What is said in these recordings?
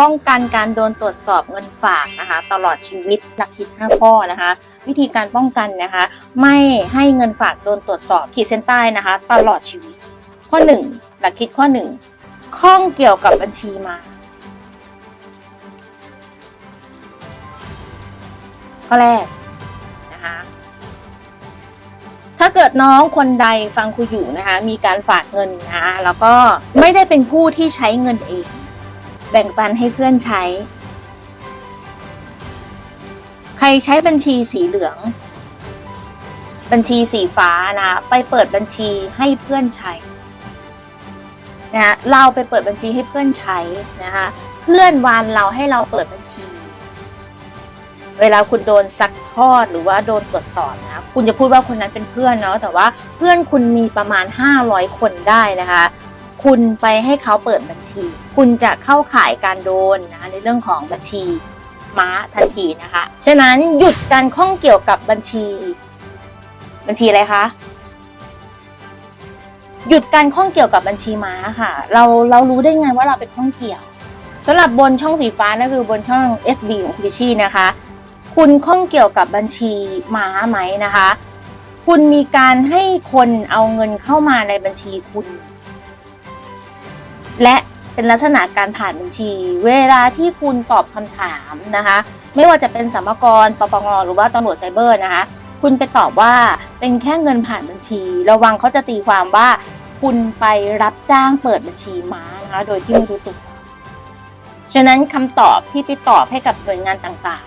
ป้องกันการโดนตรวจสอบเงินฝากนะคะ ตลอดชีวิตหลักคิด 5 ข้อนะคะ วิธีการป้องกันนะคะ ไม่ให้เงินฝากโดนตรวจสอบขีดเส้นใต้นะคะ ตลอดชีวิต ข้อ 1 หลักคิดข้อ 1 ข้องเกี่ยวกับบัญชีมา ข้อแรกนะคะถ้าเกิดน้องคนใดฟังครูอยู่นะคะ มีการฝากเงินนะแล้วก็ไม่ได้เป็นผู้ที่ใช้เงินเอง แบ่งปันให้เพื่อนใช้ ใครใช้บัญชีสีเหลือง บัญชีสีฟ้านะไปเปิดบัญชีให้เพื่อนใช้นะเราไปเปิดบัญชีให้เพื่อนใช้นะคะเพื่อนวานเราให้เราเปิดบัญชี เวลาคุณโดนซักทอดหรือว่าโดนตรวจสอบนะคุณจะพูดว่าคนนั้นเป็นเพื่อนเนาะแต่ว่าเพื่อนคุณมีประมาณ 500 คนได้นะคะ คุณไปให้เขาเปิดบัญชี คุณจะเข้าข่ายการโดนนะในเรื่องของบัญชีม้าทันทีนะคะ ฉะนั้นหยุดการข้องเกี่ยวกับบัญชี บัญชีอะไรคะหยุดการข้องเกี่ยวกับบัญชีม้าค่ะ เราเรารู้ได้ไงว่าเราเป็นข้องเกี่ยวสำหรับบนช่องสีฟ้านั่นคือบนช่อง FB ของคุณดิชี่นะคะ คุณข้องเกี่ยวกับบัญชีม้าไหมนะคะ คุณมีการให้คนเอาเงินเข้ามาในบัญชีคุณ และเป็นลักษณะการผ่านบัญชี เวลาที่คุณตอบคำถามนะคะ ไม่ว่าจะเป็นสัมภากรปปงหรือว่าตำรวจไซเบอร์นะคะ คุณไปตอบว่าเป็นแค่เงินผ่านบัญชี ระวังเขาจะตีความว่าคุณไปรับจ้างเปิดบัญชีม้านะคะโดยที่ไม่รู้ตัวฉะนั้นคำตอบที่ไปตอบให้กับหน่วยงานต่าง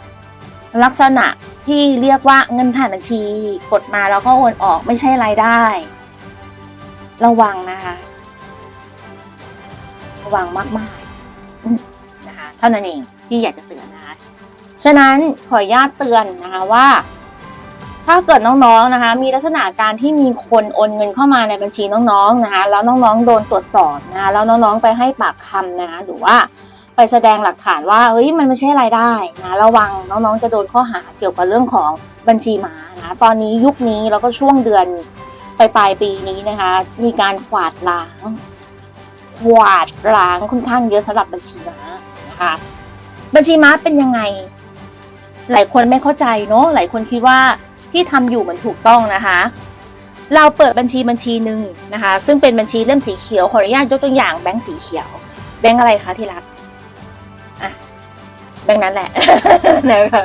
ๆ ลักษณะที่เรียกว่าเงินผ่านบัญชี กดมาแล้วก็โอนออกไม่ใช่รายได้ ระวังนะคะ ระวังมากๆอืมนะคะเท่านั้นเองที่อยากจะเตือนนะคะฉะนั้นขออนุญาตเตือนนะคะว่า ถ้าเกิดน้องๆนะคะ มีลักษณะการที่มีคนโอนเงินเข้ามาในบัญชีน้องๆนะคะ แล้วน้องๆโดนตรวจสอบนะคะแล้วน้องๆไปให้ปากคำนะคะหรือว่าไปแสดงหลักฐานว่าเฮ้ยมันไม่ใช่รายได้นะระวังน้องๆจะโดนข้อหาเกี่ยวกับเรื่องของบัญชีม้านะตอนนี้ยุคนี้แล้วก็ช่วงเดือนปลายปลายๆปีนี้นะคะ มีการกวาดล้าง กวาดล้างค่อนข้างเยอะสำหรับบัญชีม้านะคะบัญชีม้าเป็นยังไง หลายคนไม่เข้าใจเนอะหลายคนคิดว่าที่ทำอยู่มันถูกต้องนะคะ เราเปิดบัญชีบัญชีหนึ่งนะคะ ซึ่งเป็นบัญชีเล่มสีเขียวขออนุญาตยกตัวอย่างแบงค์สีเขียว แบงค์อะไรคะที่รักอะแบงค์นั้นแหละนะคะ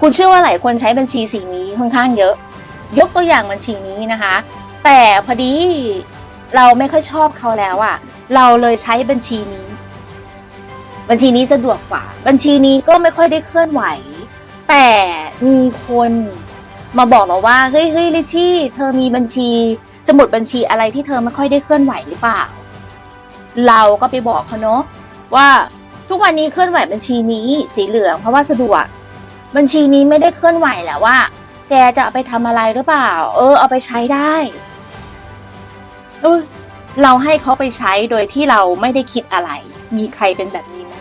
คุณเชื่อว่าหลายคนใช้บัญชีสีนี้ค่อนข้างเยอะ ยกตัวอย่างบัญชีนี้นะคะ แต่พอดี เราไม่ค่อยชอบเขาแล้วอะ่ะ เราเลยใช้บัญชีนี้ บัญชีนี้สะดวกกว่า บัญชีนี้ก็ไม่ค่อยได้เคลื่อนไหว แต่มีคนมาบอกเราว่าเฮ้ยเฮ้ยลิชี่ เธอมีบัญชี สมุดบัญชีอะไรที่เธอไม่ค่อยได้เคลื่อนไหวหรือเปล่า เราก็ไปบอกเขาเนาะว่าทุกวันนี้เคลื่อนไหวบัญชีนี้สีเหลือง เพราะว่าสะดวก บัญชีนี้ไม่ได้เคลื่อนไหวแล้วว่า แกจะเอาไปทำอะไรหรือเปล่า เออเอาไปใช้ได้ เออเราให้เขาไปใช้โดยที่เราไม่ได้คิดอะไร มีใครเป็นแบบนี้ไหม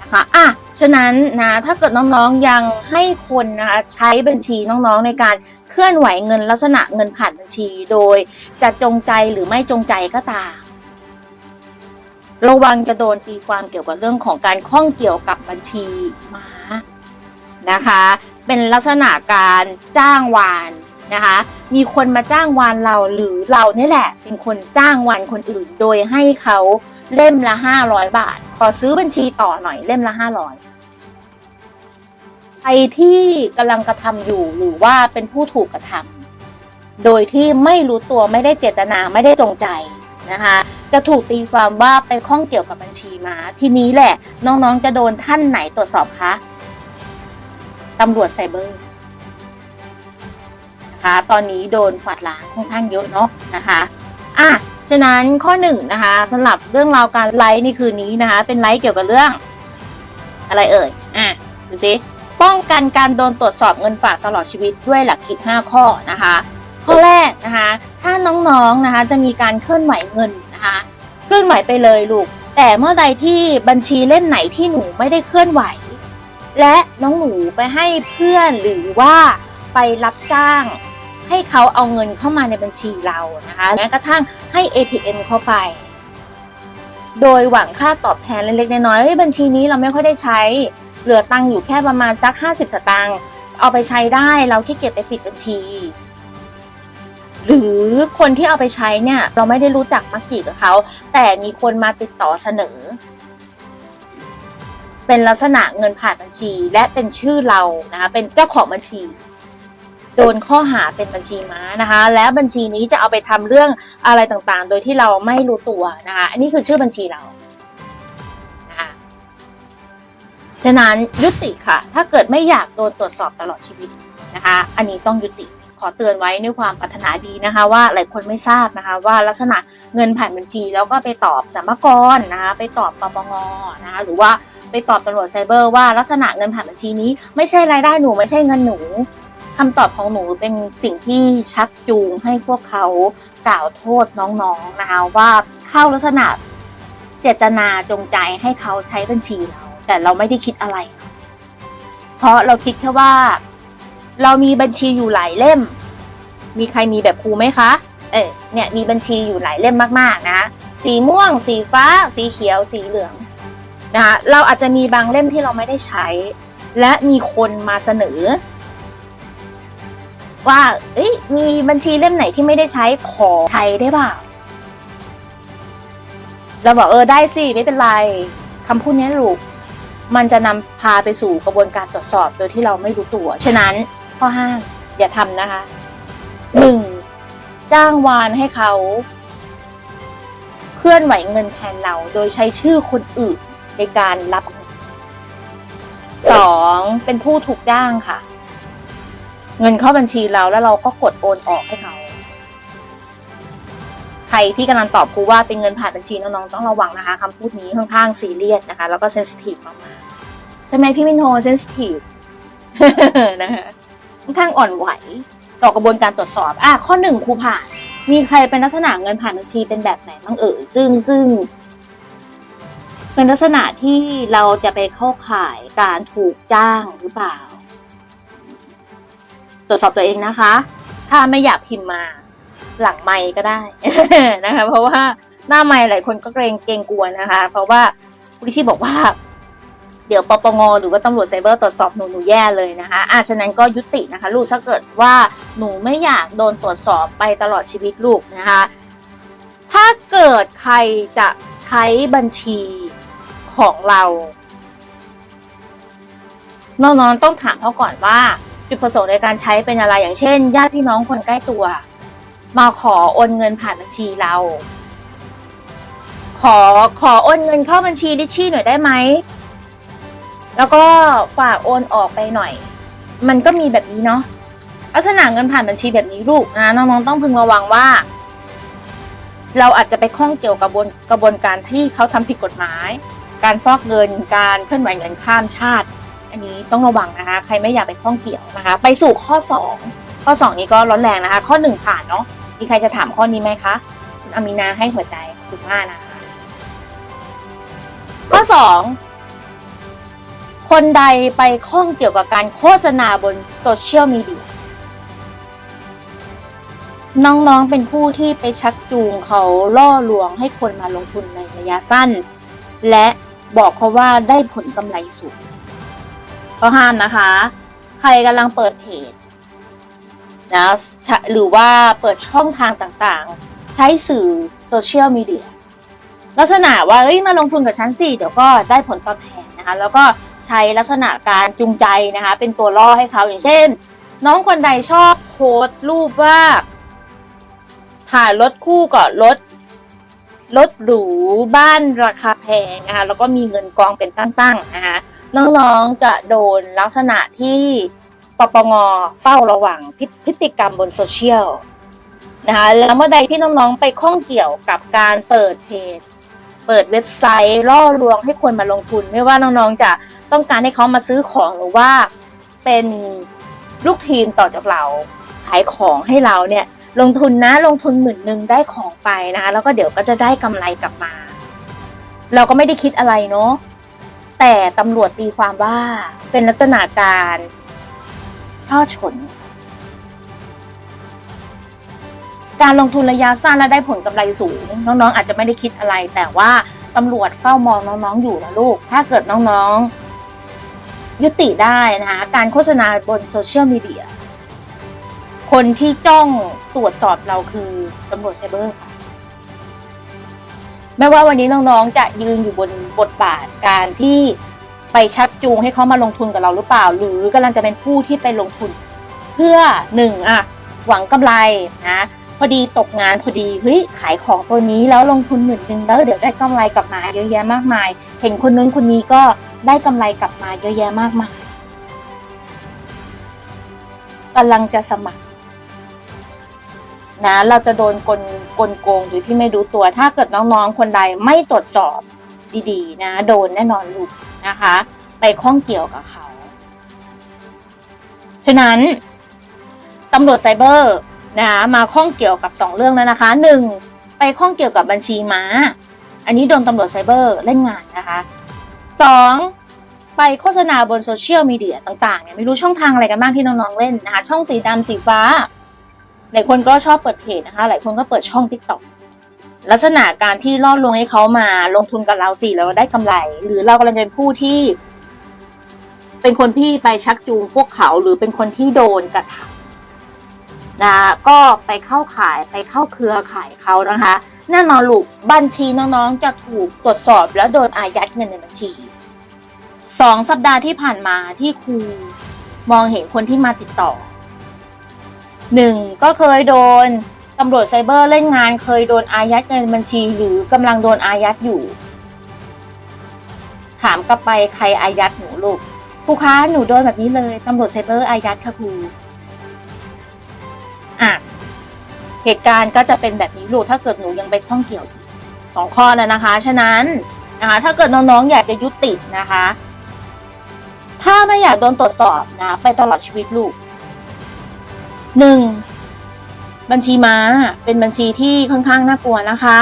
นะคะอะฉะนั้นนะถ้าเกิดน้องๆยังให้คนนะคะใช้บัญชีน้องๆในการเคลื่อนไหวเงินลักษณะเงินผ่านบัญชีโดยจะจงใจหรือไม่จงใจก็ตามระวังจะโดนตีความเกี่ยวกับเรื่องของการข้องเกี่ยวกับบัญชีม้านะคะ เป็นลักษณะการจ้างวาน นะคะ มีคนมาจ้างวานเราหรือเรานี่แหละ เป็นคนจ้างวานคนอื่น โดยให้เขาเล่มละ 500 บาท ขอซื้อบัญชีต่อหน่อยเล่มละ 500ใครที่กำลังกระทำอยู่หรือว่าเป็นผู้ถูกกระทำโดยที่ไม่รู้ตัวไม่ได้เจตนาไม่ได้จงใจนะคะจะถูกตีความว่าไปข้องเกี่ยวกับบัญชีมา ทีนี้แหละ น้องๆจะโดนท่านไหนตรวจสอบคะตำรวจไซเบอร์ นะคะ ตอนนี้โดนฝาดล้างค่อนข้างเยอะเนาะนะคะอะฉะนั้นข้อหนึ่งนะคะสำหรับเรื่องราวการไลฟ์ในคืนนี้นะคะ เป็นไลฟ์เกี่ยวกับเรื่อง อะไรเอ่ยอะดูสิป้องกันการโดนตรวจสอบเงินฝากตลอดชีวิตด้วยหลักคิด 5 ข้อนะคะ ข้อแรกนะคะ ถ้าน้องๆนะคะจะมีการเคลื่อนไหวเงินนะคะเคลื่อนไหวไปเลยลูก แต่เมื่อใดที่บัญชีเล่มไหนที่หนูไม่ได้เคลื่อนไหว และน้องหนูไปให้เพื่อนหรือว่าไปรับจ้าง ให้เขาเอาเงินเข้ามาในบัญชีเรานะคะแม้กระทั่งให้ ATM เข้าไป โดยหวังค่าตอบแทนเล็กๆน้อยๆบัญชีนี้เราไม่ค่อยได้ใช้ เหลือตังค์อยู่แค่ประมาณสัก 50 สตางค์เอาไปใช้ได้เราที่เก็บไปปิดบัญชี หรือคนที่เอาไปใช้เนี่ยเราไม่ได้รู้จักมักจีกับเขา แต่มีคนมาติดต่อเสนอ เป็นลักษณะเงินผ่านบัญชีและเป็นชื่อเรานะคะเป็นเจ้าของบัญชี โดนข้อหาเป็นบัญชีม้านะคะ แล้วบัญชีนี้จะเอาไปทำเรื่องอะไรต่างๆ โดยที่เราไม่รู้ตัวนะคะ อันนี้คือชื่อบัญชีเราฉะนั้นยุติค่ะ ถ้าเกิดไม่อยากโดนตรวจสอบตลอดชีวิตนะคะ อันนี้ต้องยุติขอเตือนไว้ด้วยความปรารถนาดีนะคะ ว่าหลายคนไม่ทราบนะคะ ว่าลักษณะเงินผ่านบัญชีแล้วก็ไปตอบสมกรนะคะไปตอบปปงนะคะหรือว่าไปตอบตำรวจไซเบอร์ว่าลักษณะเงินผ่านบัญชีนี้ไม่ใช่รายได้หนูไม่ใช่เงินหนู คำตอบของหนูเป็นสิ่งที่ชักจูงให้พวกเขากล่าวโทษน้องๆนะคะว่าเข้าลักษณะเจตนาจงใจให้เขาใช้บัญชีเราแต่เราไม่ได้คิดอะไร เพราะเราคิดแค่ว่า เรามีบัญชีอยู่หลายเล่ม มีใครมีแบบครูไหมคะ เออเนี่ยมีบัญชีอยู่หลายเล่มมากๆนะสีม่วง สีฟ้า สีเขียว สีเหลืองนะคะเราอาจจะมีบางเล่มที่เราไม่ได้ใช้ และมีคนมาเสนอ ว่าเอ้ยมีบัญชีเล่มไหนที่ไม่ได้ใช้ขอใช้ได้เปล่าเราบอกเออได้สิไม่เป็นไรคำพูดนี้ลูกมันจะนำพาไปสู่กระบวนการตรวจสอบโดยที่เราไม่รู้ตัว ฉะนั้นข้อห้ามอย่าทำนะคะหนึ่งจ้างวานให้เขาเคลื่อนไหวเงินแทนเราโดยใช้ชื่อคนอื่นในการรับสองเป็นผู้ถูกจ้างค่ะ เงินเข้าบัญชีเราแล้วเราก็กดโอนออกให้เขา ใครที่กำลังตอบครูว่าเป็นเงินผ่านบัญชีน้องๆต้องระวังนะคะคำพูดนี้ค่อนข้างซีเรียสนะคะ แล้วก็เซนซิทีฟมากๆทำไมพี่มินโฮเซนซิทีฟนะคะค่อนข้างอ่อนไหวต่อกระบวนการตรวจสอบอะข้อหนึ่งครูผ่าน มีใครเป็นลักษณะเงินผ่านบัญชีเป็นแบบไหนบ้างเอ่ยซึ่งซึ่งเป็นลักษณะที่เราจะไปเข้าข่ายการถูกจ้างหรือเปล่า ตรวจสอบตัวเองนะคะ ถ้าไม่อยากพิมพ์มาหลังไมค์ก็ได้นะคะ เพราะว่าหน้าไมค์หลายคนก็เกรงเกรงกลัวนะคะ เพราะว่าคุณลิชี่บอกว่า เดี๋ยวปปงหรือว่าตำรวจไซเบอร์ตรวจสอบหนูหนูแย่เลยนะคะอาฉะนั้นก็ยุตินะคะ ลูกถ้าเกิดว่าหนูไม่อยากโดนตรวจสอบไปตลอดชีวิตลูกนะคะ ถ้าเกิดใครจะใช้บัญชีของเราน้องๆต้องถามเขาก่อนว่า จุดประสงค์ในการใช้เป็นอะไรอย่างเช่น ญาติพี่น้องคนใกล้ตัว มาขอโอนเงินผ่านบัญชีเรา ขอขอโอนเงินเข้าบัญชีลิชี่หน่อยได้ไหมแล้วก็ฝากโอนออกไปหน่อย มันก็มีแบบนี้เนาะลักษณะเงินผ่านบัญชีแบบนี้ลูกนะน้องๆต้องพึงระวังว่า เราอาจจะไปข้องเกี่ยวกับบนกระบวนการที่เขาทำผิดกฎหมาย การฟอกเงินการเคลื่อนไหวเงินข้ามชาติ อันนี้ต้องระวังนะคะ ใครไม่อยากไปข้องเกี่ยวนะคะ ไปสู่ข้อสองข้อสองนี้ก็ร้อนแรงนะคะ ข้อหนึ่งผ่านเนาะมีใครจะถามข้อนี้ไหมคะคุณอามีนาให้หัวใจขอบคุณมานะคะ ข้อสองคนใดไปข้องเกี่ยวกับการโฆษณาบนโซเชียลมีเดียน้องๆ เป็นผู้ที่ไปชักจูงเขาล่อลวงให้คนมาลงทุนในระยะสั้น และบอกเขาว่าได้ผลกำไรสูง ก็ห้ามนะคะ ใครกำลังเปิดเพจนะหรือว่าเปิดช่องทางต่างๆ ใช้สื่อโซเชียลมีเดียลักษณะว่าเอ้ยมาลงทุนกับฉันสิเดี๋ยวก็ได้ผลตอบแทนนะคะ แล้วก็ใช้ลักษณะการจูงใจนะคะ เป็นตัวล่อให้เขาอย่างเช่น น้องคนใดชอบโพสต์รูปว่าถ่ายรถคู่กับรถรถหรูบ้านราคาแพงนะคะแล้วก็มีเงินกองเป็นตั้งๆนะคะ น้องๆจะโดนลักษณะที่ปปงเฝ้าระวังพฤพฤติกรรมบนโซเชียลนะคะแล้วเมื่อใดที่น้องๆไปข้องเกี่ยวกับการเปิดเพจ เปิดเว็บไซต์ล่อลวงให้คนมาลงทุน ไม่ว่าน้องๆจะต้องการให้เขามาซื้อของหรือว่าเป็นลูกทีมต่อจากเราขายของให้เราเนี่ยลงทุนนะลงทุนหมื่นหนึ่งได้ของไปนะคะแล้วก็เดี๋ยวก็จะได้กำไรกลับมา เราก็ไม่ได้คิดอะไรเนาะ แต่ตำรวจตีความว่าเป็นลักษณะการช่อฉน การลงทุนระยะสั้นและได้ผลกำไรสูง น้องๆ อาจจะไม่ได้คิดอะไร แต่ว่าตำรวจเฝ้ามองน้องๆ อยู่นะลูก ถ้าเกิดน้องๆ ยุติได้นะคะการโฆษณาบนโซเชียลมีเดียคนที่จ้องตรวจสอบเราคือตำรวจไซเบอร์ค่ะ ไม่ว่าวันนี้น้องๆ จะยืนอยู่บนบทบาทการที่ไปชักจูงให้เขามาลงทุนกับเราหรือเปล่า หรือกำลังจะเป็นผู้ที่ไปลงทุน เพื่อหนึ่งอะหวังกำไรนะพอดีตกงานพอดีเฮ้ยขายของตัวนี้แล้วลงทุนหมื่นหนึ่งแล้วเดี๋ยวได้กำไรกลับมาเยอะแยะมากมาย เห็นคนนู้นคนนี้ก็ได้กำไรกลับมาเยอะแยะมากมายกำลังจะสมัคร นะเราจะโดนกลกลโกงโดยที่ไม่รู้ตัว ถ้าเกิดน้องๆ คนใดไม่ตรวจสอบดีๆ นะ โดนแน่นอนลูกนะคะ ไปข้องเกี่ยวกับเขา ฉะนั้นตำรวจไซเบอร์นะมาข้องเกี่ยวกับ 2 เรื่องแล้วนะคะหนึ่งไปข้องเกี่ยวกับบัญชีม้า อันนี้โดนตำรวจไซเบอร์เล่นงานนะคะสองไปโฆษณาบนโซเชียลมีเดียต่างๆเนี่ยไม่รู้ช่องทางอะไรกันบ้างที่น้องๆเล่นนะคะ ช่องสีดำสีฟ้า หลายคนก็ชอบเปิดเพจนะคะ หลายคนก็เปิดช่อง t ิ k t o k ลักษณะการที่ล่อลวงให้เขามาลงทุนกับเราสิแล้วได้กำไร หรือเรากำลังจะเป็นผู้ที่ เป็นคนที่ไปชักจูงพวกเขาหรือเป็นคนที่โดนกระทำนะก็ไปเข้าขายไปเข้าเครือข่ายเขานะคะแน่นอนลูกบัญชีน้องๆจะถูกตรวจสอบแล้วโดนอายัดเงินในบัญชีสองสัปดาห์ที่ผ่านมาที่ครูมองเห็นคนที่มาติดต่อ หนึ่งก็เคยโดนตำรวจไซเบอร์เล่นงานเคยโดนอายัดเงินบัญชีหรือกำลังโดนอายัดอยู่ ถามกลับไปใครอายัดหนูลูกครูคะหนูโดนแบบนี้เลยตำรวจไซเบอร์อายัดค่ะครูอะเหตุการณ์ก็จะเป็นแบบนี้ลูกถ้าเกิดหนูยังไปข้องเกี่ยวสองข้อแล้วนะคะ ฉะนั้นนะคะถ้าเกิดน้องๆอยากจะยุตินะคะ ถ้าไม่อยากโดนตรวจสอบนะ ไปตลอดชีวิตลูก หนึ่งบัญชีม้าเป็นบัญชีที่ค่อนข้างน่ากลัวนะคะ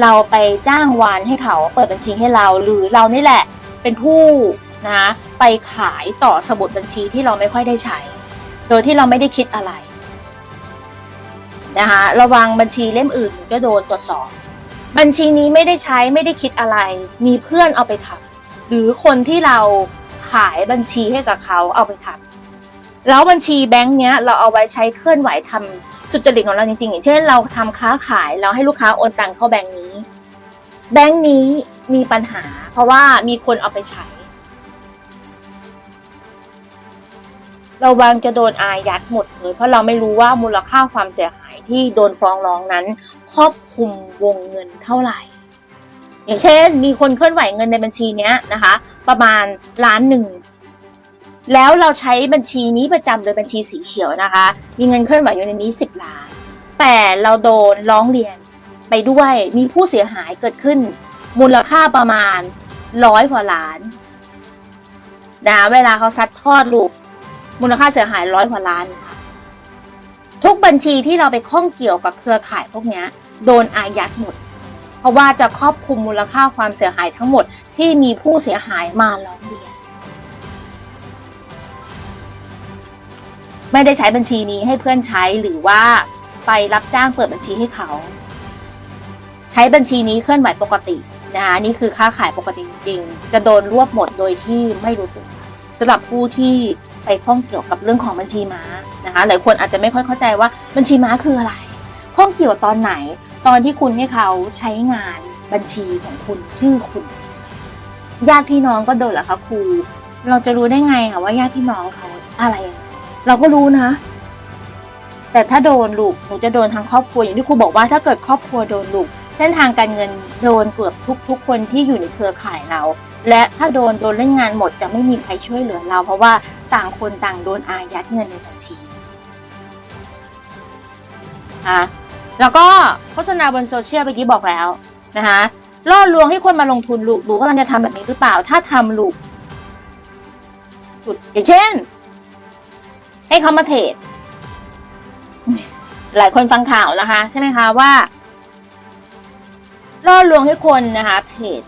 เราไปจ้างวานให้เขาเปิดบัญชีให้เรา หรือเรานี่แหละเป็นผู้นะไปขายต่อสมุดบัญชีที่เราไม่ค่อยได้ใช้ โดยที่เราไม่ได้คิดอะไรนะคะระวังบัญชีเล่มอื่นก็โดนตรวจสอบ บัญชีนี้ไม่ได้ใช้ไม่ได้คิดอะไร มีเพื่อนเอาไปทำหรือคนที่เราขายบัญชีให้กับเขาเอาไปทำ แล้วบัญชีแบงค์เนี้ยเราเอาไว้ใช้เคลื่อนไหวทำสุจริตของเราจริงๆอย่างเช่นเราทำค้าขายเราให้ลูกค้าโอนตังเข้าแบงค์นี้ แบงค์นี้มีปัญหา เพราะว่ามีคนเอาไปใช้ระวังจะโดนอายัดหมดเลย เพราะเราไม่รู้ว่ามูลค่าความเสียหายที่โดนฟ้องร้องนั้น ครอบคลุมวงเงินเท่าไหร่ อย่างเช่น มีคนเคลื่อนไหวเงินในบัญชีเนี้ยนะคะ ประมาณล้านหนึ่ง แล้วเราใช้บัญชีนี้ประจำโดยบัญชีสีเขียวนะคะ มีเงินเคลื่อนไหวอยู่ในนี้สิบล้าน แต่เราโดนร้องเรียนไปด้วยมีผู้เสียหายเกิดขึ้น มูลค่าประมาณร้อยกว่าล้านนะเวลาเขาซัดทอดลูกมูลค่าเสียหายร้อยกว่าล้านค่ะทุกบัญชีที่เราไปข้องเกี่ยวกับเครือข่ายพวกนี้โดนอายัดหมด เพราะว่าจะครอบคลุมมูลค่าความเสียหายทั้งหมดที่มีผู้เสียหายมาร้องเรียน ไม่ได้ใช้บัญชีนี้ให้เพื่อนใช้หรือว่าไปรับจ้างเปิดบัญชีให้เขา ใช้บัญชีนี้เคลื่อนไหวปกตินะคะนี่คือค้าขายปกติจริงจะโดนรวบหมดโดยที่ไม่รู้ตัวสำหรับผู้ที่ไปข้องเกี่ยวกับเรื่องของบัญชีม้านะคะหลายคนอาจจะไม่ค่อยเข้าใจว่าบัญชีม้าคืออะไรข้องเกี่ยวตอนไหน ตอนที่คุณให้เขาใช้งานบัญชีของคุณชื่อคุณญาติพี่น้องก็โดนเหรอคะครูเราจะรู้ได้ไงคะว่าญาติพี่น้องเขาอะไรยัง เราก็รู้นะ แต่ถ้าโดนลูกหนูจะโดนทางครอบครัวอย่างที่ครูบอกว่าถ้าเกิดครอบครัวโดนลูกเส้นทางการเงินโดนเกือบทุกทุก ๆ คนที่อยู่ในเครือข่ายเรา และถ้าโดนโดนเล่นงานหมดจะไม่มีใครช่วยเหลือเรา เพราะว่าต่างคนต่างโดนอายัดเงินในบัญชีอะแล้วก็โฆษณาบนโซเชียลเมื่อกี้บอกแล้วนะคะล่อลวงให้คนมาลงทุนลูกลูกำลังจะทำแบบนี้หรือเปล่า ถ้าทำลูกจุดอย่างเช่น ให้เขามาเทรดหลายคนฟังข่าวนะคะ ใช่ไหมคะว่าล่อลวงให้คนนะคะเทรด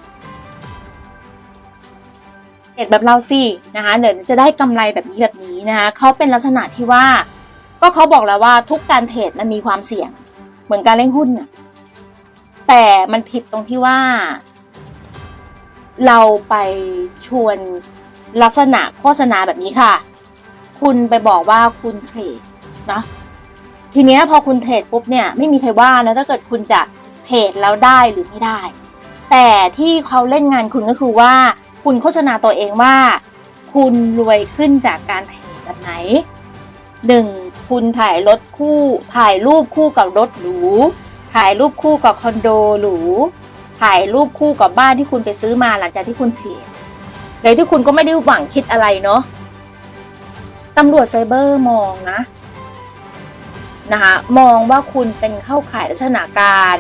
เทรดแบบเราสินะคะเดี๋ยวจะได้กำไรแบบนี้แบบนี้นะคะเขาเป็นลักษณะที่ว่า ก็เขาบอกแล้วว่าทุกการเทรดมันมีความเสี่ยง เหมือนการเล่นหุ้นน่ะแต่มันผิดตรงที่ว่า เราไปชวนลักษณะโฆษณาแบบนี้ค่ะ คุณไปบอกว่าคุณเทรดนะทีเนี้ยพอคุณเทรดปุ๊บเนี่ยไม่มีใครว่านะถ้าเกิดคุณจะเทรดแล้วได้หรือไม่ได้ แต่ที่เขาเล่นงานคุณก็คือว่า คุณโฆษณาตัวเองว่า คุณรวยขึ้นจากการเทรดแบบไหนหนึ่งคุณถ่ายรถคู่ถ่ายรูปคู่กับรถหรูถ่ายรูปคู่กับคอนโดหรูถ่ายรูปคู่กับบ้านที่คุณไปซื้อมาหลังจากที่คุณเทรดโดยที่คุณก็ไม่ได้หวังคิดอะไรเนาะ ตำรวจไซเบอร์มองนะนะคะมองว่าคุณเป็นเข้าข่ายลักษณะการ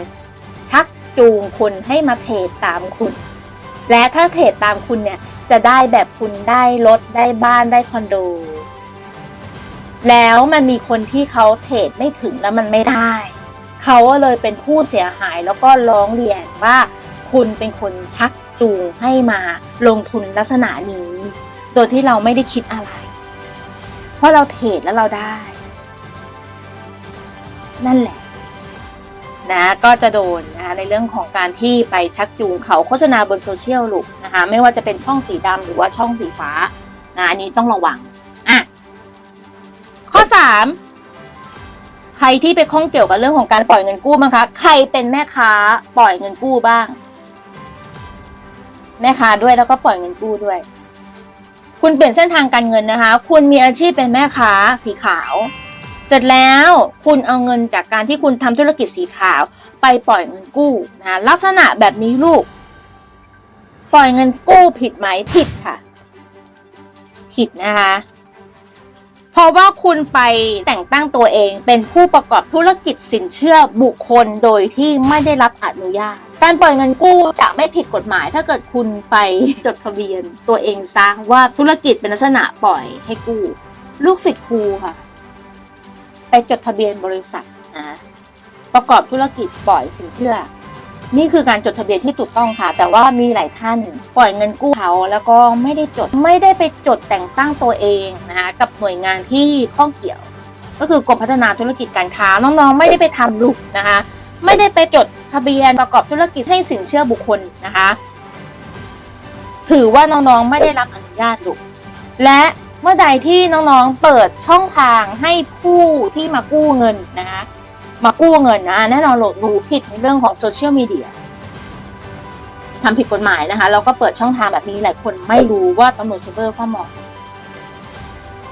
ชักจูงคุณให้มาเทรดตามคุณ และถ้าเทรดตามคุณเนี่ยจะได้แบบคุณได้รถได้บ้านได้คอนโด แล้วมันมีคนที่เขาเทรดไม่ถึงแล้วมันไม่ได้ เขาก็เลยเป็นผู้เสียหายแล้วก็ร้องเรียนว่าคุณเป็นคนชักจูงให้มาลงทุนลักษณะนี้ โดยที่เราไม่ได้คิดอะไร ราะเราเทรดแล้วเราได้ นั่นแหละนะก็จะโดนนะคะในเรื่องของการที่ไปชักจูงเขาโฆษณาบนโซเชียลลูกนะคะไม่ว่าจะเป็นช่องสีดำหรือว่าช่องสีฟ้านะอันนี้ต้องระวังอะข้อสามใครที่ไปข้องเกี่ยวกับเรื่องของการปล่อยเงินกู้บ้างคะใครเป็นแม่ค้าปล่อยเงินกู้บ้าง แม่ค้าด้วยแล้วก็ปล่อยเงินกู้ด้วย คุณเปลี่ยนเส้นทางการเงินนะคะ คุณมีอาชีพเป็นแม่ค้าสีขาว เสร็จแล้วคุณเอาเงินจากการที่คุณทำธุรกิจสีขาว ไปปล่อยเงินกู้นะลักษณะแบบนี้ลูก ปล่อยเงินกู้ผิดไหมผิดค่ะ ผิดนะคะ เพราะว่าคุณไปแต่งตั้งตัวเองเป็นผู้ประกอบธุรกิจสินเชื่อบุคคลโดยที่ไม่ได้รับอนุญาต การปล่อยเงินกู้จะไม่ผิดกฎหมาย ถ้าเกิดคุณไปจดทะเบียนตัวเองซะว่าธุรกิจเป็นลักษณะปล่อยให้กู้ ลูกศิษย์ครูค่ะ ไปจดทะเบียนบริษัทนะประกอบธุรกิจปล่อยสินเชื่อ นี่คือการจดทะเบียนที่ถูกต้องค่ะ แต่ว่ามีหลายท่านปล่อยเงินกู้เขาแล้วก็ไม่ได้จดไม่ได้ไปจดแต่งตั้งตัวเองนะคะกับหน่วยงานที่ข้องเกี่ยว ก็คือกรมพัฒนาธุรกิจการค้าน้องๆ ไม่ได้ไปทำลูกนะคะ ไม่ได้ไปจดทะเบียนประกอบธุรกิจให้สินเชื่อบุคคลนะคะ ถือว่าน้องๆไม่ได้รับอนุญาตลูกและเมื่อใดที่น้องๆเปิดช่องทางให้ผู้ที่มากู้เงินนะคะ มากู้เงินนะแน่นอนโหลดรู้ผิดในเรื่องของโซเชียลมีเดียทำผิดกฎหมายนะคะแล้วก็เปิดช่องทางแบบนี้หลายคนไม่รู้ว่าตำรวจไซเบอร์ก็มอง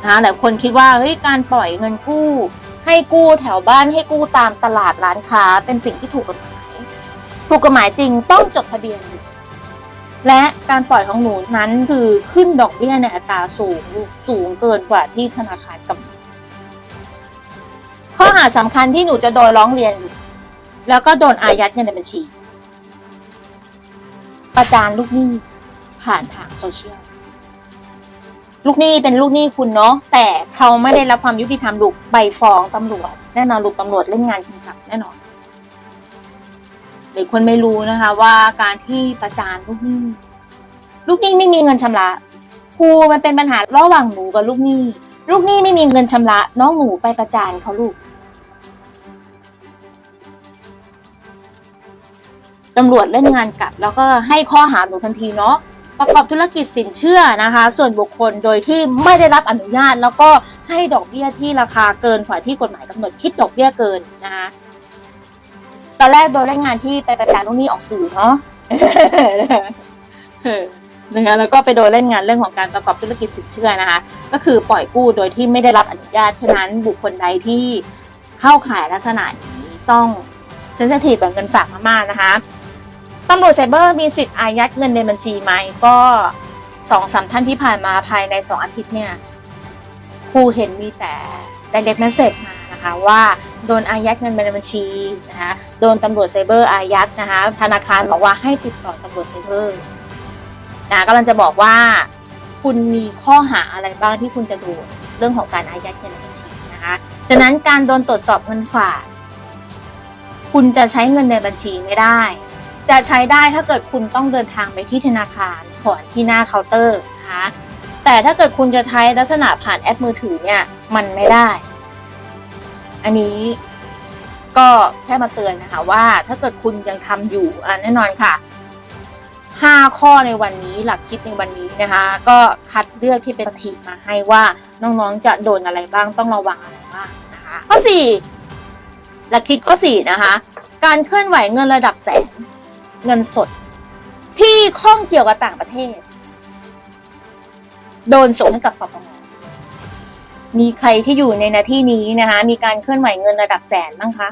นะคะหลายคนคิดว่าเฮ้ยการปล่อยเงินกู้ ให้กู้แถวบ้านให้กู้ตามตลาดร้านค้า เป็นสิ่งที่ถูกกฎหมายถูกกฎหมายจริงต้องจดทะเบียน และการปล่อยของหนูนั้นคือขึ้นดอกเบี้ยในอัตราสูงสูงเกินกว่าที่ธนาคารกำหนด ข้อหาสำคัญที่หนูจะโดนร้องเรียนแล้วก็โดนอายัดเงินในบัญชี ประจานลูกหนี้ผ่านทางโซเชียล ลูกหนี้เป็นลูกหนี้คุณเนาะแต่เขาไม่ได้รับความยุติธรรมลูกใบฟ้องตำรวจ แน่นอนลูกตำรวจเล่นงานคุณกลับแน่นอนหรือคนไม่รู้นะคะ ว่าการที่ประจานลูกหนี้ลูกหนี้ไม่มีเงินชำระครูมันเป็นปัญหาระหว่างหนูกับลูกหนี้ ลูกหนี้ไม่มีเงินชำระ น้องหนูไปประจานเขาลูก ตำรวจเล่นงานกลับ แล้วก็ให้ข้อหาหนูทันทีเนาะประกอบธุรกิจสินเชื่อนะคะ ส่วนบุคคลโดยที่ไม่ได้รับอนุญาต แล้วก็ให้ดอกเบี้ยที่ราคาเกินกว่าที่กฎหมายกำหนดคิดดอกเบี้ยเกินนะคะตอนแรกโดนเล่นงานที่ไปประจานลูกหนี้ออกสื่อเนาะนะคะแล้วก็ไปโดนเล่นงานเรื่องของการประกอบธุรกิจสินเชื่อนะคะ ก็คือปล่อยกู้โดยที่ไม่ได้รับอนุญาตฉะนั้นบุคคลใดที่เข้าข่ายลักษณะนี้ต้องเซนซิทีฟกับเงินฝากมากๆนะคะ ตำรวจไซเบอร์มีสิทธิ์อายัดเงินในบัญชีไหมก็สองสามท่านที่ผ่านมาภายในสองอาทิตย์เนี่ยครูเห็นมีแต่ direct message มานะคะว่าโดนอายัดเงินในบัญชีนะคะโดนตำรวจไซเบอร์อายัดนะคะธนาคารบอกว่าให้ติดต่อตำรวจไซเบอร์นะกำลังจะบอกว่าคุณมีข้อหาอะไรบ้างที่คุณจะโดนเรื่องของการอายัดเงินในบัญชีนะคะฉะนั้นการโดนตรวจสอบเงินฝากคุณจะใช้เงินในบัญชีไม่ได้ จะใช้ได้ถ้าเกิดคุณต้องเดินทางไปที่ธนาคารถอนที่หน้าเคาน์เตอร์นะคะแต่ถ้าเกิดคุณจะใช้ลักษณะผ่านแอปมือถือเนี่ยมันไม่ได้ อันนี้ก็แค่มาเตือนนะคะว่าถ้าเกิดคุณยังทำอยู่อะแน่นอนค่ะห้าข้อในวันนี้หลักคิดในวันนี้นะคะ ก็คัดเลือกที่เป็นสถิมาให้ว่าน้องๆจะโดนอะไรบ้างต้องระวังอะไรบ้างนะคะข้อสี่หลักคิดข้อสี่นะคะ การเคลื่อนไหวเงินระดับแสน เงินสด ที่ข้องเกี่ยวกับต่างประเทศ โดนส่งให้กับปปงมีใครที่อยู่ในหนาที่นี้นะคะ มีการเคลื่อนไหวเงินระดับแสนบ้างคะ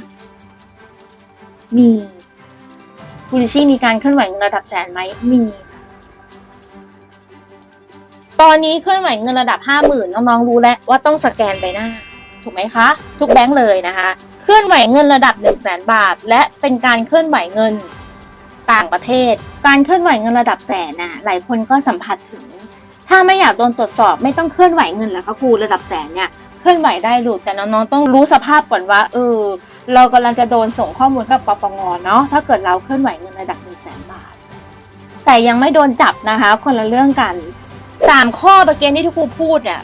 มีบูริชี่มีการเคลื่อนไหวเงินระดับแสนไหมมีค่ะตอนนี้เคลื่อนไหวเงินระดับห้าหมื่นน้องๆรู้แล้วว่าต้องสแกนใบหน้า ถูกไหมคะ ทุกแบงก์เลยนะคะ เคลื่อนไหวเงินระดับ1นึ่งแสนบาท และเป็นการเคลื่อนไหวเงิน ต่างประเทศ การเคลื่อนไหวเงินระดับแสนน่ะหลายคนก็สัมผัสถึง ถ้าไม่อยากโดนตรวจสอบไม่ต้องเคลื่อนไหวเงินแล้วก็ครูระดับแสนเนี่ยเคลื่อนไหวได้ลูกแต่น้องๆต้องรู้สภาพก่อนว่าเออเรากำลังจะโดนส่งข้อมูลกับปปงเนาะถ้าเกิดเราเคลื่อนไหวเงินระดับ1นึ่งแสนบาท แต่ยังไม่โดนจับนะคะ คนละเรื่องกันสามข้อเมื่อกี้ที่ทุกครูพูดเนี่ย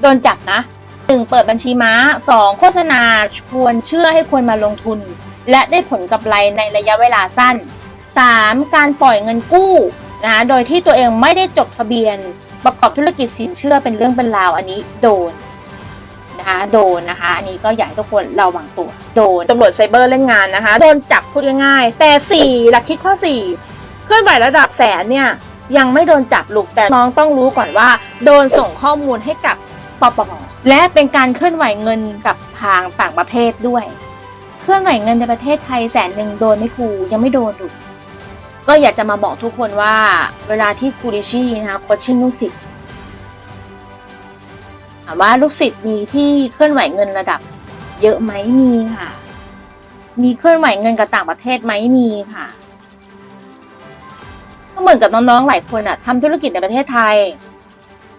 โดนจับนะหนึ่งเปิดบัญชีม้าสองโฆษณาชวนเชื่อให้คนมาลงทุน และได้ผลกำไรในระยะเวลาสั้น สามการปล่อยเงินกู้นะคะโดยที่ตัวเองไม่ได้จดทะเบียนประกอบธุรกิจสินเชื่อเป็นเรื่องเป็นราวอันนี้โดนนะคะโดนนะคะอันนี้ก็อยากให้ทุกคนระวังตัวโดนตำรวจไซเบอร์เล่นงานนะคะโดนจับพูดง่ายๆแต่ 4 หลักคิดข้อ 4 เคลื่อนไหวระดับแสนเนี่ยยังไม่โดนจับลูกแต่น้องต้องรู้ก่อนว่า โดนส่งข้อมูลให้กับปปงและเป็นการเคลื่อนไหวเงินกับทางต่างประเทศด้วย เคลื่อนไหวเงินในประเทศไทยแสนหนึ่งโดนไม่ครูยังไม่โดนลู ก็อยากจะมาบอกทุกคนว่า เวลาที่ครูดิชีนะคะโคชชิ่งลูกศิษย์ถามว่าลูกศิษย์มีที่เคลื่อนไหวเงินระดับ เยอะไหมมีค่ะ มีเคลื่อนไหวเงินกับต่างประเทศไหมมีค่ะก็เหมือนกับน้องๆหลายคนอะทำธุรกิจในประเทศไทย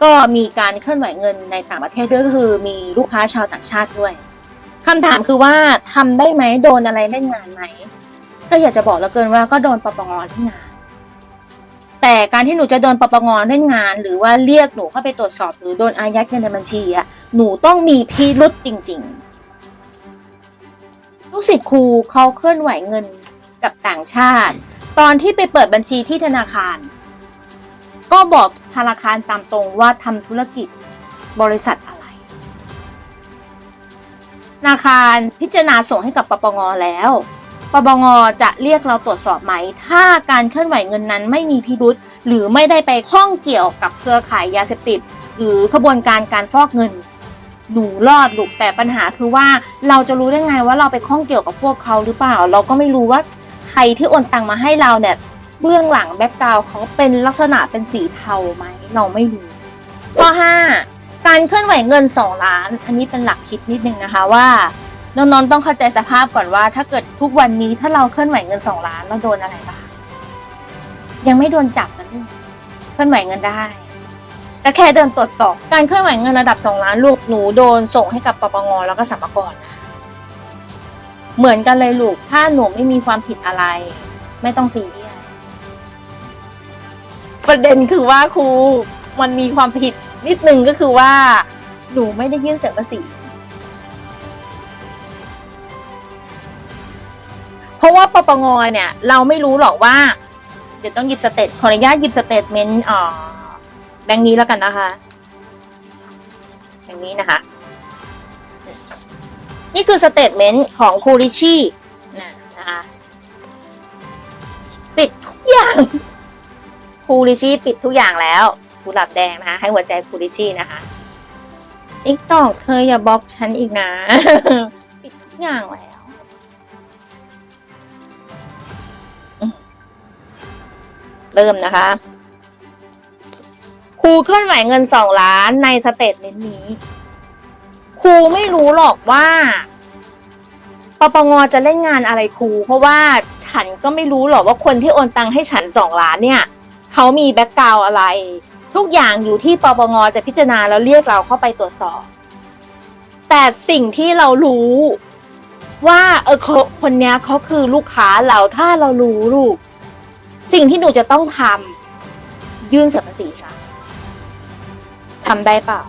ก็มีการเคลื่อนไหวเงินในต่างประเทศด้วยก็คือ มีลูกค้าชาวต่างชาติด้วยคำถามคือว่าทำได้ไหมโดนอะไรเล่นงานไหม ก็อยากจะบอกแล้วเกินว่าก็โดนปปงเล่นงาน แต่การที่หนูจะโดนปปงเล่นงาน หรือว่าเรียกหนูเข้าไปตรวจสอบหรือโดนอายัดเงินในบัญชีอะหนูต้องมีพิรุษจริง ๆ ลูกศิษย์ครูเขาเคลื่อนไหวเงินกับต่างชาติ ตอนที่ไปเปิดบัญชีที่ธนาคาร ก็บอกธนาคารตามตรงว่าทำธุรกิจบริษัทอะไรธนาคารพิจารณาส่งให้กับปปงแล้ว ปปงจะเรียกเราตรวจสอบไหม ถ้าการเคลื่อนไหวเงินนั้นไม่มีพิรุษหรือไม่ได้ไปข้องเกี่ยวกับเครือข่ายยาเสพติด หรือขบวนการการฟอกเงิน หนูรอดลูกแต่ปัญหาคือว่าเราจะรู้ได้ไงว่าเราไปข้องเกี่ยวกับพวกเขาหรือเปล่า เราก็ไม่รู้ว่าใครที่โอนตังมาให้เราเนี่ยเบื้องหลังแบ็กกราวเขาเป็นลักษณะเป็นสีเทาไหมเราไม่รู้ข้อ5การเคลื่อนไหวเงิน 2 ล้าน อันนี้เป็นหลักคิดนิดนึงนะคะว่า น้องๆต้องเข้าใจสภาพก่อนว่า ถ้าเกิดทุกวันนี้ถ้าเราเคลื่อนไหวเงินสองล้านเราโดนอะไรบ้างยังไม่โดนจับนะลูกเคลื่อนไหวเงินได้แต่แค่เดินตรวจสอบการเคลื่อนไหวเงินระดับสองล้านลูกหนูโดนส่งให้กับปปงแล้วก็สรรพากระเหมือนกันเลยลูก ถ้าหนูไม่มีความผิดอะไร ไม่ต้องซีเรียสประเด็นคือว่าครูมันมีความผิดนิดนึงก็คือว่า หนูไม่ได้ยื่นเสียภาษี เพราะว่าปปงเนี่ยเราไม่รู้หรอกว่า เดี๋ยวต้องหยิบสเตทขออนุญาตหยิบสเตทเมนต์อ่าแบงค์นี้แล้วกันนะคะ แบงค์นี้นะคะ นี่คือสเตทเมนต์ของคูริชีนะนะคะปิดทุกอย่างคูริชีปิดทุกอย่างแล้วกุหลาบแดงนะคะ ให้หัวใจคูริชีนะคะติ๊กตอกเธออย่าบล็อกฉันอีกนะ ปิดทุกอย่างแล้ว เริ่มนะคะ ครูเคลื่อนไหวเงินสองล้านในสเตทเมนต์นี้ ครูไม่รู้หรอกว่าปปงจะเล่นงานอะไรครู เพราะว่าฉันก็ไม่รู้หรอกว่าคนที่โอนตังให้ฉันสองล้านเนี่ยเขามีแบ็กกราวอะไร ทุกอย่างอยู่ที่ปปงจะพิจารณาแล้วเรียกเราเข้าไปตรวจสอบ แต่สิ่งที่เรารู้ว่าเออเขาคนเนี้ยเขาคือลูกค้าเราถ้าเรารู้ลูก สิ่งที่หนูจะต้องทำยื่นเสียภาษีซะทำได้เปล่า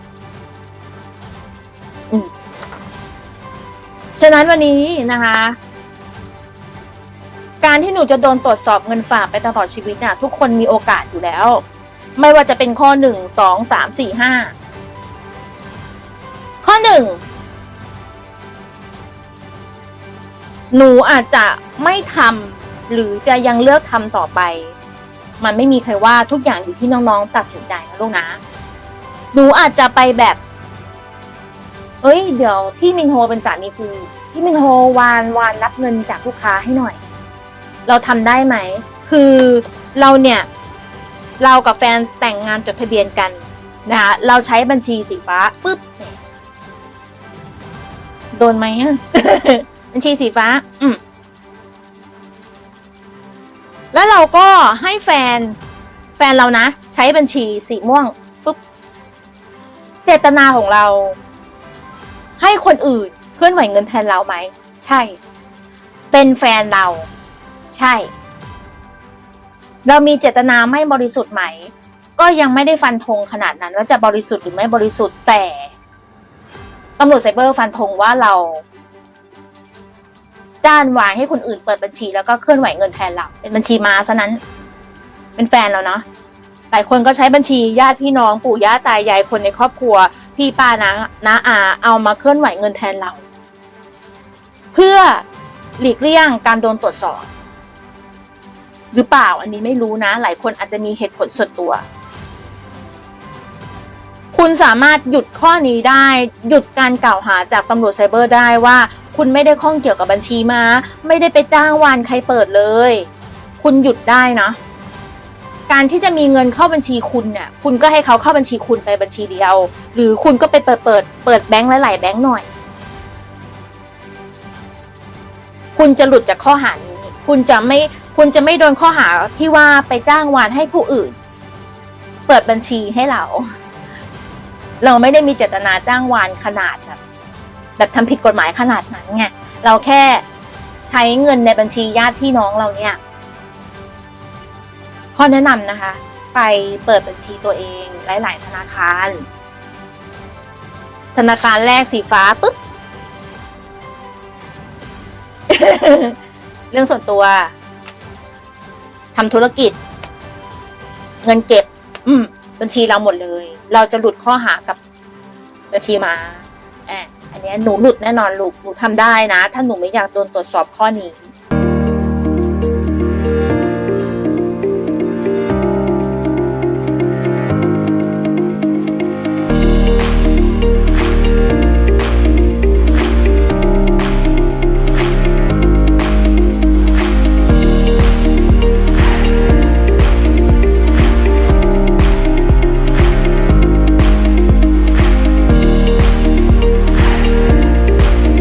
อืมฉะนั้นวันนี้นะคะ การที่หนูจะโดนตรวจสอบเงินฝากไปตลอดชีวิตน่ะ ทุกคนมีโอกาสอยู่แล้ว ไม่ว่าจะเป็นข้อหนึ่งสองสามสี่ห้าข้อหนึ่งหนูอาจจะไม่ทำ หรือจะยังเลือกทำต่อไป มันไม่มีใครว่าทุกอย่างอยู่ที่น้องๆ ตัดสินใจนะลูกนะหนูอาจจะไปแบบ เอ้ย เดี๋ยวพี่มินโฮเป็นสามีกูพี่มินโฮวานวานรับเงินจากลูกค้าให้หน่อย เราทำได้ไหม คือเราเนี่ย เรากับแฟนแต่งงานจดทะเบียนกันนะคะเราใช้บัญชีสีฟ้าปุ๊บโดนไหมอะบัญชีสีฟ้า อืม แล้วเราก็ให้แฟนแฟนเรานะ ใช้บัญชีสีม่วงปุ๊บเจตนาของเรา ให้คนอื่นเคลื่อนไหวเงินแทนเราไหม ใช่ เป็นแฟนเรา ใช่ เรามีเจตนาไม่บริสุทธิ์ไหม ก็ยังไม่ได้ฟันธงขนาดนั้นว่าจะบริสุทธิ์หรือไม่บริสุทธิ์แต่ตำรวจไซเบอร์ฟันธงว่าเรา จ้านวานให้คนอื่นเปิดบัญชีแล้วก็เคลื่อนไหวเงินแทนเราเป็นบัญชีม้าซะนั้น เป็นแฟนเราเนาะหลายคนก็ใช้บัญชีญาติพี่น้องปู่ย่าตายายคนในครอบครัว พี่ป้านะน้าอาเอามาเคลื่อนไหวเงินแทนเรา เพื่อหลีกเลี่ยงการโดนตรวจสอบ หรือเปล่าอันนี้ไม่รู้นะ หลายคนอาจจะมีเหตุผลส่วนตัว คุณสามารถหยุดข้อนี้ได้ หยุดการกล่าวหาจากตำรวจไซเบอร์ได้ว่า คุณไม่ได้ข้องเกี่ยวกับบัญชีมา ไม่ได้ไปจ้างวานใครเปิดเลย คุณหยุดได้นะ การที่จะมีเงินเข้าบัญชีคุณเนี่ย คุณก็ให้เขาเข้าบัญชีคุณไปบัญชีเดียว หรือคุณก็ไปเปิดเปิดเปิดแบงค์หลายๆแบงค์หน่อย คุณจะหลุดจากข้อหานี้ คุณจะไม่ คุณจะไม่โดนข้อหาที่ว่าไปจ้างวานให้ผู้อื่น เปิดบัญชีให้เรา เราไม่ได้มีเจตนาจ้างวานขนาดแบบ แบบทำผิดกฎหมายขนาดนั้นไงเราแค่ใช้เงินในบัญชีญาติพี่น้องเราเนี่ยข้อแนะนำนะคะ ไปเปิดบัญชีตัวเองหลาย ๆ ธนาคาร ธนาคารแรกสีฟ้าปุ๊บเรื่องส่วนตัวทำธุรกิจ เงินเก็บ อืม บัญชีเราหมดเลย เราจะหลุดข้อหากับบัญชีมา นเนี้ยหนูหลุดแน่นอนลูกหนูทำได้นะ ถ้าหนูไม่อยากโดนตรวจสอบข้อนี้